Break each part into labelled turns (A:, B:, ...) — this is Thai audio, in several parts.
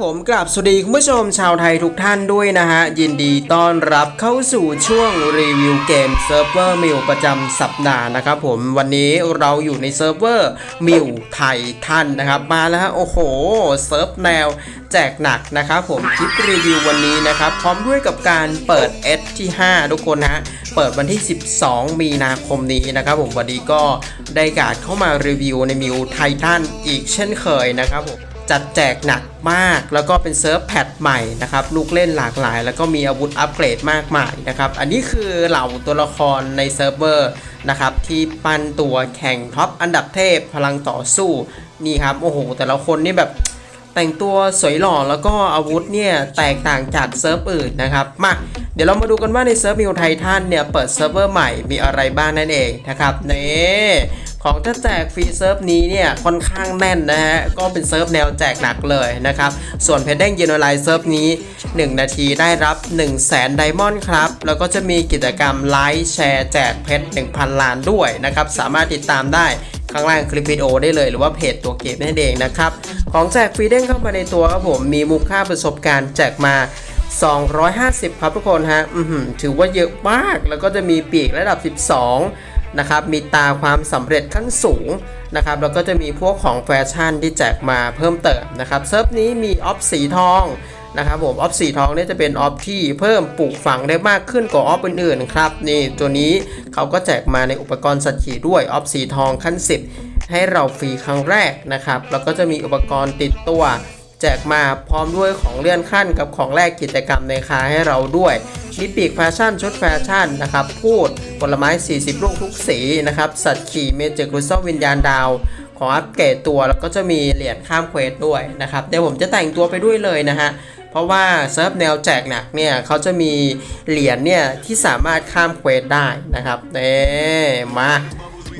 A: ผมกราบสวัสดีคุณผู้ชมชาวไทยทุกท่านด้วยนะฮะ ยินดีต้อนรับเข้าสู่ช่วงรีวิวเกมเซิร์ฟเวอร์มิวประจำสัปดาห์นะครับผมวันนี้เราอยู่ในเซิร์ฟเวอร์มิวไทยท่านนะครับ มาแล้วฮะโอ้โห เซิร์ฟแนวแจกหนักนะครับผมคลิปรีวิววันนี้นะครับ พร้อมด้วยกับการเปิด S ที่ 5 ทุกคนฮะเปิดวันที่ 12 มีนาคมนี้นะครับผมวันนี้ก็ได้การเข้ามารีวิวในมิวไททันอีกเช่นเคยนะครับผม จัดแจกหนักมาก แล้วก็เป็นเซิร์ฟแพทใหม่นะครับ ลูกเล่นหลากหลาย แล้วก็มีอาวุธอัปเกรดมากมายนะครับ อันนี้คือเหล่าตัวละครในเซิร์ฟเวอร์นะครับ ที่ปั้นตัวแข่งท็อปอันดับเทพพลังต่อสู้นี่ครับ โอ้โห แต่ละคนนี่แบบแต่งตัวสวยหล่อแล้วก็อาวุธเนี่ย แตกต่างจากเซิร์ฟอื่นนะครับ มาเดี๋ยวเรามาดูกันว่าในเซิร์ฟมิวไททันเนี่ย เปิดเซิร์ฟเวอร์ใหม่มีอะไรบ้างนั่นเองนะครับนี่ ของถ้าแจกฟรีเซิร์ฟนี้เนี่ยค่อนข้างแน่นนะฮะก็เป็นเซิร์ฟแนวแจกหนักเลยนะครับส่วนเพจเด้งเยนไลเซิร์ฟนี้ 1 นาทีได้รับ 1 0 0 0 0แสนไดมอนด์ครับแล้วก็จะมีกิจกรรมไลค์แชร์แจกเพชร1,000 ล้านด้วยนะครับสามารถติดตามได้ข้างล่างคลิปวิดีโอได้เลยหรือว่าเพจตัวเกมนั่นเองนะครับ ของแจกฟรีเด้งเข้ามาในตัวครับผมมีมูลค่าประสบการณ์แจกมา 250 ครับทุกคนฮะถือว่าเยอะมากแล้วก็จะมีปีกระดับ 12 นะครับมีตาความสำเร็จขั้นสูงนะครับแล้วก็จะมีพวกของแฟชั่นที่แจกมาเพิ่มเติมนะครับเซิร์ฟนี้มีออฟสีทองนะครับผมออฟสีทองเนี่ยจะเป็นออฟที่เพิ่มปลูกฝังได้มากขึ้นกว่าออฟอื่นๆครับนี่ตัวนี้เขาก็แจกมาในอุปกรณ์สัตว์ขี่ด้วยออฟสีทองขั้น 10 ให้เราฟรีครั้งแรกนะครับแล้วก็จะมีอุปกรณ์ติดตัว แจกมาพร้อมด้วยของเลื่อนขั้นกับของแลกกิจกรรมในคาให้เราด้วย มีปีกแฟชั่นชุดแฟชั่นนะครับพูดผลไม้ 40 ลูกทุกสีนะครับสัตว์ขี่เมจิกรุซวิญญาณดาวขออัปเกรดตัวแล้วก็จะมีเหรียญข้ามเควสด้วยนะครับเดี๋ยวผมจะแต่งตัวไปด้วยเลยนะฮะเพราะว่าเซิร์ฟแนวแจกหนักเนี่ยเขาจะมีเหรียญเนี่ยที่สามารถข้ามเควสได้นะครับเน่มา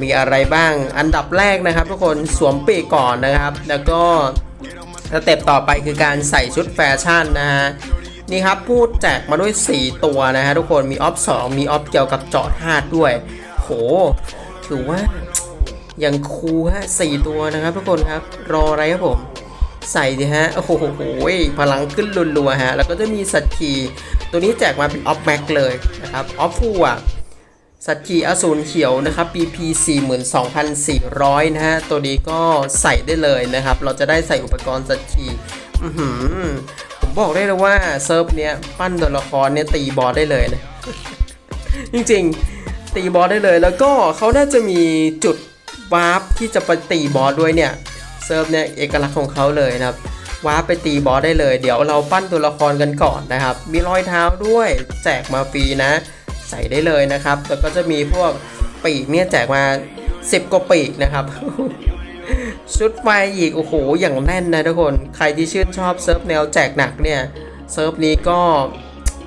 A: มีอะไรบ้างอันดับแรกนะครับ ทุกคนสวมปีกก่อนนะครับ แล้วก็สเต็ปต่อไปคือการใส่ชุดแฟชั่นนะฮะ นี่ครับพูดแจกมาด้วย 4 ตัวนะฮะทุกคนมีออฟ2มีออฟเกี่ยวกับเจอดฮาดด้วย โห ถือว่ายังคูฮะสี่ตัวนะครับทุกคนครับ รออะไรครับผม ใส่ดิฮะ โอ้โหพลังขึ้นรัวๆฮะ แล้วก็จะมีสัตว์ขี่ตัวนี้แจกมาเป็นออฟแม็กเลยนะครับ ออฟฟูอะสัตว์ขี่อสูรเขียวนะครับ BP 42,400 นะฮะ ตัวนี้ก็ใส่ได้เลยนะครับ เราจะได้ใส่อุปกรณ์สัตว์ขี่อื้อหือ ผมบอกได้เลยว่าเซิร์ฟเนี้ยปั้นตัวละครเนี่ยตีบอสได้เลยนะจริงๆตีบอสได้เลยแล้วก็เขาน่าจะมีจุดวาร์ปที่จะไปตีบอสด้วยเนี่ยเซิร์ฟเนี่ยเอกลักษณ์ของเขาเลยนะครับวาร์ปไปตีบอสได้เลย เดี๋ยวเราปั้นตัวละครกันก่อนนะครับ มีรอยเท้าด้วยแจกมาฟรีนะ ใส่ได้เลยนะครับ แล้วก็จะมีพวกปีกเนี่ยแจกมา 10กว่าปีกนะครับ ชุดไฟอีก โอ้โห อย่างแน่นนะทุกคน ใครที่ชื่นชอบเซิร์ฟแนวแจกหนักเนี่ย เซิร์ฟนี้ก็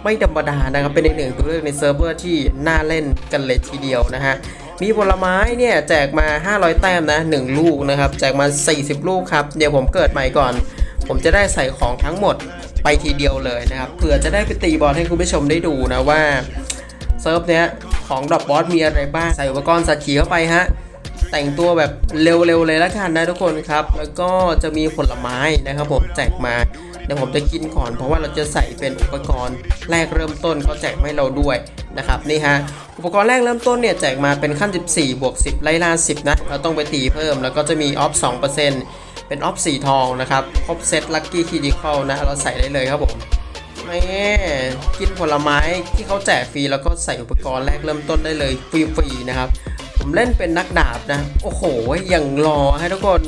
A: ไม่ธรรมดานะครับ เป็นอีกหนึ่งตัวเลือกในเซิร์ฟเวอร์ที่น่าเล่นกันเลยทีเดียวนะฮะ มีผลไม้เนี่ยแจกมา 500 แต้มนะ 1 ลูกนะครับ แจกมา 40 ลูกครับ เดี๋ยวผมเกิดใหม่ก่อน ผมจะได้ใส่ของทั้งหมดไปทีเดียวเลยนะครับ เผื่อจะได้ไปตีบอลให้คุณผู้ชมได้ดูนะว่าเซิร์ฟเนี้ยของดรอกบอสมีอะไรบ้าง ใส่อุปกรณ์สัตว์ขี่เข้าไปฮะ แต่งตัวแบบเร็วๆเลยละกันนะทุกคนครับ แล้วก็จะมีผลไม้นะครับผมแจกมาเดี๋ยวผมจะกินก่อนเพราะว่าเราจะใส่เป็นอุปกรณ์แรกเริ่มต้นเขาแจกให้เราด้วยนะครับนี่ฮะอุปกรณ์แรกเริ่มต้นเนี่ยแจกมาเป็นขั้น 14 บวก 10 ไล่ล่า 10 นะ เราต้องไปตีเพิ่ม แล้วก็จะมีออฟ 2%เป็นออฟสีทองนะครับครบเซตลัคกี้คีดีคอลนะ เราใส่ได้เลยครับผมนี่กินผลไม้ที่เขาแจกฟรีแล้วก็ใส่อุปกรณ์แรกเริ่มต้นได้เลยฟรีๆนะครับ ผมเล่นเป็นนักดาบนะ โอ้โห อย่างรอให้ทุกคน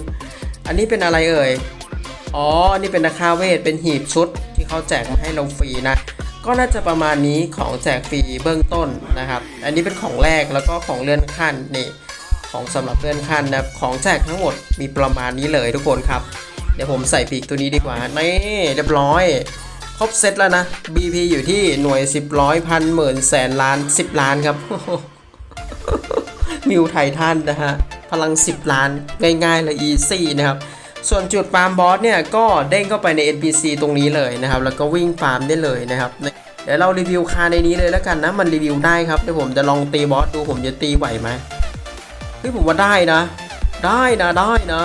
A: อันนี้เป็นอะไรเอ่ย อ๋อ นี่เป็นนาคาเวท เป็นหีบชุดที่เขาแจกมาให้เราฟรีนะ ก็น่าจะประมาณนี้ของแจกฟรีเบื้องต้นนะครับ อันนี้เป็นของแรกแล้วก็ของเลื่อนขั้นนี่ ของสำหรับเลื่อนขั้นนะ ของแจกทั้งหมดมีประมาณนี้เลยทุกคนครับ เดี๋ยวผมใส่ปีกตัวนี้ดีกว่า นี่เรียบร้อยครบเซตแล้วนะ BP อยู่ที่หน่วย 10ร้อยพันหมื่นแสนล้าน 10 ล้านครับ มิวไททันนะฮะพลัง 10 ล้านง่ายๆเลยอีซี่นะครับส่วนจุดฟาร์มบอสเนี่ยก็เด้งเข้าไปใน NPC ตรงนี้เลยนะครับ แล้วก็วิ่งฟาร์มได้เลยนะครับ เดี๋ยวเรารีวิวคาในนี้เลยแล้วกันนะ มันรีวิวได้ครับเดี๋ยวผมจะลองตีบอสดูผมจะตีไหวไหมเฮ้ยผมว่าได้นะ ได้นะได้นะ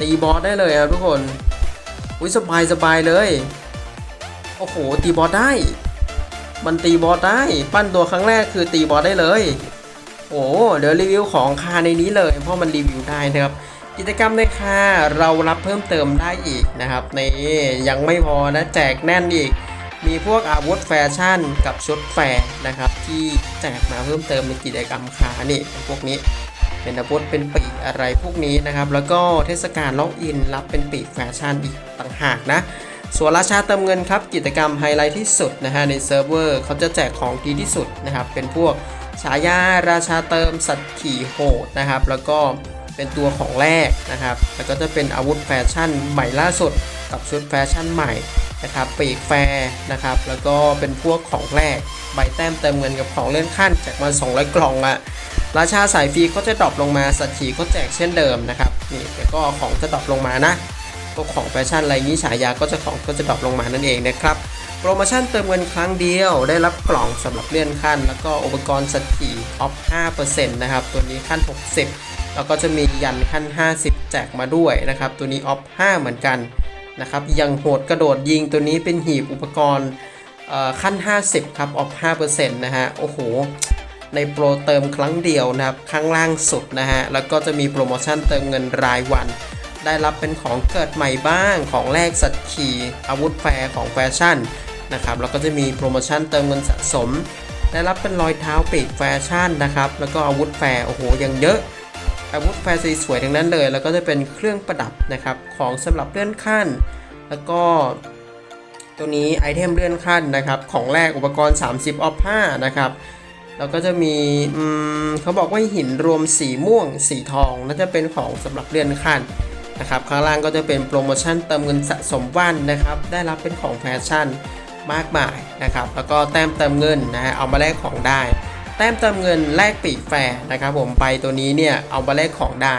A: ตีบอสได้เลยครับทุกคนอุ้ยสบายสบายเลย โอ้โหตีบอสได้ มันตีบอสได้ ปั้นตัวครั้งแรกคือตีบอสได้เลย โอ้เดี๋ยวรีวิวของคาในนี้เลย เพราะมันรีวิวได้นะครับ กิจกรรมในคาเรารับเพิ่มเติมได้อีกนะครับในยังไม่พอนะแจกแน่นอีก มีพวกอาวุธแฟชั่นกับชุดแฟร์นะครับ ที่แจกมาเพิ่มเติมในกิจกรรมคานี่พวกนี้เป็นอาวุธเป็นปีกอะไรพวกนี้นะครับ แล้วก็เทศกาลล็อกอินรับเป็นปีกแฟชั่นอีกต่างหากนะส่วนราชาเติมเงินครับ กิจกรรมไฮไลท์ที่สุดนะฮะในเซิร์ฟเวอร์เขาจะแจกของดีที่สุดนะครับ เป็นพวก ฉายาราชาเติมสัตว์ขี่โหดนะครับ แล้วก็เป็นตัวของแรกนะครับ แล้วก็จะเป็นอาวุธแฟชั่นใหม่ล่าสุดกับชุดแฟชั่นใหม่นะครับปีกแฟร์นะครับ แล้วก็เป็นพวกของแรกใบแต้มเติมเงินกับของเลื่อนขั้นจากมา200 กล่องอะราชาสายฟรีก็จะดรอปลงมาสัตว์ขี่ก็แจกเช่นเดิมนะครับนี่แล้วก็ของจะดรอปลงมานะพวกของแฟชั่นอะไรนี้ฉายาก็จะของก็จะดรอปลงมานั่นเองนะครับ รโมชั่นเติมเงินครั้งเดียว ได้รับกล่องสำหรับเลื่อนขั้น แล้วก็อุปกรณ์สัตว์ขี่ออฟ5%นะครับ ตัวนี้ขั้น 60 แล้วก็จะมียันขั้น 50 แจกมาด้วยนะครับ ตัวนี้ออฟ5เหมือนกันนะครับยังโหดกระโดดยิงตัวนี้เป็นหีบอุปกรณ์ขั้น 50 ครับออฟ5%นะฮะ โอ้โห ในโปรเติมครั้งเดียวนะครับข้างล่างสุดนะฮะ แล้วก็จะมีโปรโมชั่นเติมเงินรายวัน ได้รับเป็นของเกิดใหม่บ้างของแลกสัตว์ขี่อาวุธแฟร์ของแฟชั่น นะครับแล้วก็จะมีโปรโมชั่นเติมเงินสะสม ได้รับเป็นรอยเท้าปีกแฟชั่นนะครับแล้วก็อาวุธแฟร์โอ้โหยังเยอะอาวุธแฟร์สวยๆทั้งนั้นเลย แล้วก็จะเป็นเครื่องประดับนะครับของสำหรับเลื่อนขั้น แล้วก็ตัวนี้ไอเทมเลื่อนขั้นนะครับของแรกอุปกรณ์ 30 ออฟ5นะครับแล้วก็จะมีเขาบอกว่าหินรวมสีม่วง สีทองน่าจะเป็นของสำหรับเลื่อนขั้นนะครับข้างล่างก็จะเป็นโปรโมชั่นเติมเงินสะสมวันนะครับได้รับเป็นของแฟชั่น มากมายนะครับ แล้วก็แต้มเติมเงินนะฮะเอามาแลกของได้ แต้มเติมเงินแลกปีกแฟร์นะครับ ผมไปตัวนี้เนี่ยเอามาแลกของได้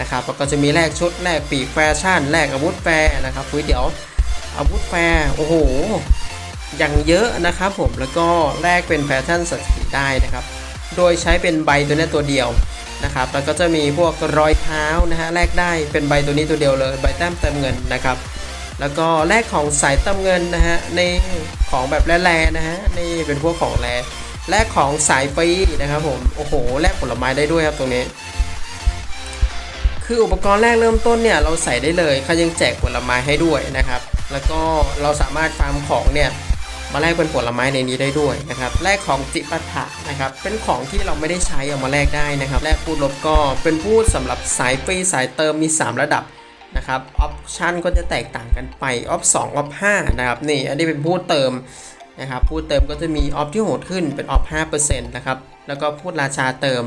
A: นะครับแล้วก็จะมีแลกชุดแลกปีกแฟชั่นแลกอาวุธแฟร์นะครับคุยเดี๋ยวอาวุธแฟร์โอ้โหอย่างเยอะนะครับผมแล้วก็แลกเป็นแฟชั่นสัตว์สีได้นะครับ โดยใช้เป็นใบตัวนี้ตัวเดียวนะครับแล้วก็จะมีพวกรอยเท้านะฮะแลกได้เป็นใบตัวนี้ตัวเดียวเลยใบแต้มเติมเงินนะครับ แล้วก็แลกของสายเติมเงินนะฮะในของแบบแร่ๆนะฮะนี่เป็นพวกของแร่แลกของสายฟรีนะครับผมโอ้โหแลกผลไม้ได้ด้วยครับตรงนี้ คืออุปกรณ์แรกเริ่มต้นเนี่ยเราใส่ได้เลยเขายังแจกผลไม้ให้ด้วยนะครับ แล้วก็เราสามารถฟาร์มของเนี่ยมาแลกเป็นผลไม้ในนี้ได้ด้วยนะครับแลกของจิปาถะนะครับเป็นของที่เราไม่ได้ใช้เอามาแลกได้นะครับแลกพูดลบก็เป็นพูดสำหรับสายฟรีสายเติมมี 3 ระดับ นะครับออปชันก็จะแตกต่างกันไปออป2ออป5นะครับนี่อันนี้เป็นพูดเติมนะครับพูดเติมก็จะมีออปที่โหดขึ้นเป็นออป5%นต์นะครับแล้วก็พูดราชาเติม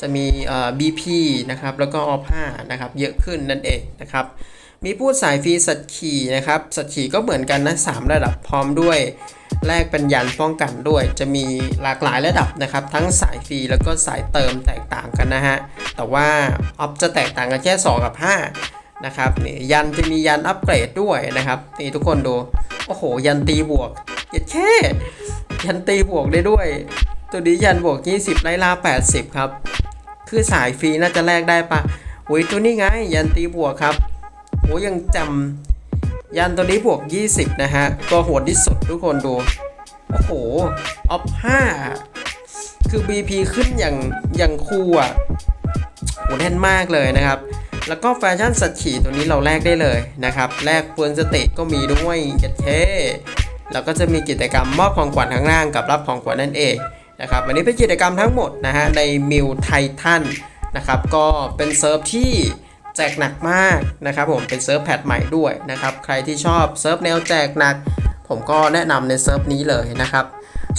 A: จะมีเอ่อ BP นะครับแล้วก็ออผ้านะครับเยอะขึ้นนั่นเองนะครับมีพูดสายฟรีสัตว์ขี่นะครับสัตว์ขี่ก็เหมือนกันนะ3ระดับพร้อมด้วยแลกเป็นยันป้องกันด้วย จะมีหลากหลายระดับนะครับ ทั้งสายฟรีแล้วก็สายเติมแตกต่างกันนะฮะแต่ว่าออฟจะแตกต่างกันแค่ 2 กับ 5 นะครับนี่ยันจะมียันอัปเกรดด้วยนะครับนี่ทุกคนดูโอ้โห ยันตีบวกเย็ดแค่ยันตีบวกได้ด้วย ตัวนี้ยันบวก 20ไล่ล่า80 ครับ คือสายฟรีน่าจะแลกได้ปะโอ้ยตัวนี้ไง ยันตีบวกครับโอ้ยังจำยันตัวนี้บวก 20 นะฮะตัวโหดที่สุดทุกคนดูโอ้โหออฟ5คือ BP ขึ้นอย่างอย่างคูลอะโหแน่นมากเลยนะครับ แล้วก็แฟชั่นสัตว์ขี่ตัวนี้เราแลกได้เลยนะครับ แลกเฟืองสเตตก็มีด้วยเจเท่แล้วก็จะมีกิจกรรมมอบของขวัญข้างล่างกับรับของขวัญนั่นเองนะครับ วันนี้เป็นกิจกรรมทั้งหมดนะฮะในมิวไททันนะครับ ก็เป็นเซิร์ฟที่แจกหนักมากนะครับผมเป็นเซิร์ฟแพทใหม่ด้วยนะครับ ใครที่ชอบเซิร์ฟแนวแจกหนัก ผมก็แนะนำในเซิร์ฟนี้เลยนะครับ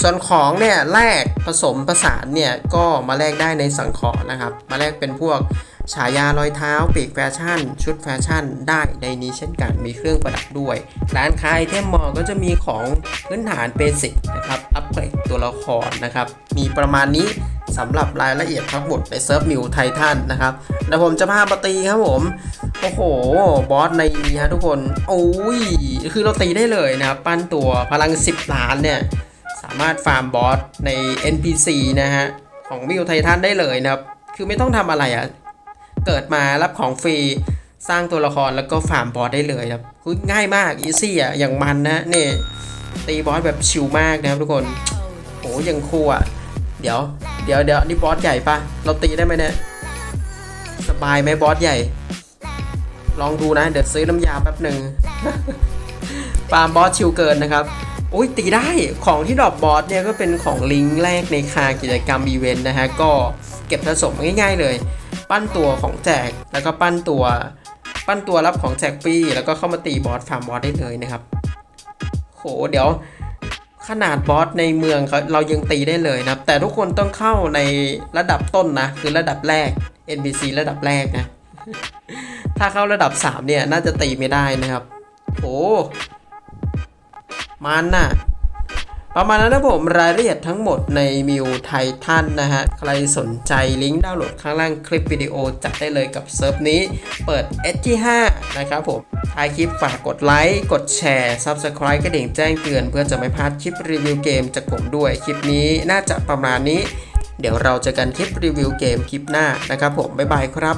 A: ส่วนของเนี่ยแลกผสมผสานเนี่ยก็มาแลกได้ในสังเคราะห์นะครับ มาแลกเป็นพวก ฉายารอยเท้าปีกแฟชั่น ชุดแฟชั่น ได้ในนี้เช่นกันมีเครื่องประดับด้วย ร้านค้าไอเทมมอลก็จะมีของพื้นฐานเบสิกนะครับ อัปเกรดตัวละครนะครับ มีประมาณนี้สำหรับรายละเอียดทั้งหมดในเซิร์ฟมิวไททันนะครับเดี๋ยวผมจะพามาตีครับผม โอ้โห บอสในนี้ฮะทุกคน โอ้ย คือเราตีได้เลยนะครับ ปั้นตัวพลัง 10 ล้านเนี่ย สามารถฟาร์มบอสใน NPC นะฮะ ของวิวไททันได้เลยนะครับ คือไม่ต้องทำอะไรอะ่ะ เกิดมารับของฟรีสร้างตัวละครแล้วก็ฟาร์มบอสได้เลยครับคือง่ายมากอีซี่อะอย่างมันนะนี่ตีบอสแบบชิลมากนะครับทุกคนโอ้ยังคูลอะเดี๋ยวเดี๋ยวเดี๋ยวนี่บอสใหญ่ปะเราตีได้ไหมเนี่ยสบายไหมบอสใหญ่ ลองดูนะ เดี๋ยวซื้อน้ำยาแป๊บหนึ่งฟาร์มบอสชิลเกินนะครับอุ้ยตีได้ของที่ดรอปบอสเนี่ยก็เป็นของลิงก์แรกในคากิจกรรมอีเวนต์นะฮะก็เก็บสะสมง่าย ๆ เลย ปั้นตัวของแจก แล้วก็ปั้นตัว ปั้นตัวรับของแจกฟรีแล้วก็เข้ามาตีบอสฟาร์มบอสได้เลยนะครับ โห เดี๋ยวขนาดบอสในเมืองเขาเรายังตีได้เลยนะครับ แต่ทุกคนต้องเข้าในระดับต้นนะ คือระดับแรก NPC ระดับแรกนะ ถ้าเข้าระดับ 3 เนี่ย น่าจะตีไม่ได้นะครับโอ้มันน่ะ ประมาณนั้นนะผมรายละเอียดทั้งหมดในมิวไททันนะฮะ ใครสนใจลิงก์ดาวน์โหลดข้างล่างคลิปวิดีโอจัดได้เลยกับเซิร์ฟนี้ เปิด S ที่5นะครับผมท้ายคลิปฝากกดไลค์ กดแชร์ Subscribe กระดิ่งแจ้งเตือนเพื่อจะไม่พลาดคลิปรีวิวเกมจากผมด้วย คลิปนี้น่าจะประมาณนี้ เดี๋ยวเราเจอกันคลิปรีวิวเกมคลิปหน้านะครับผม บ๊ายบายครับ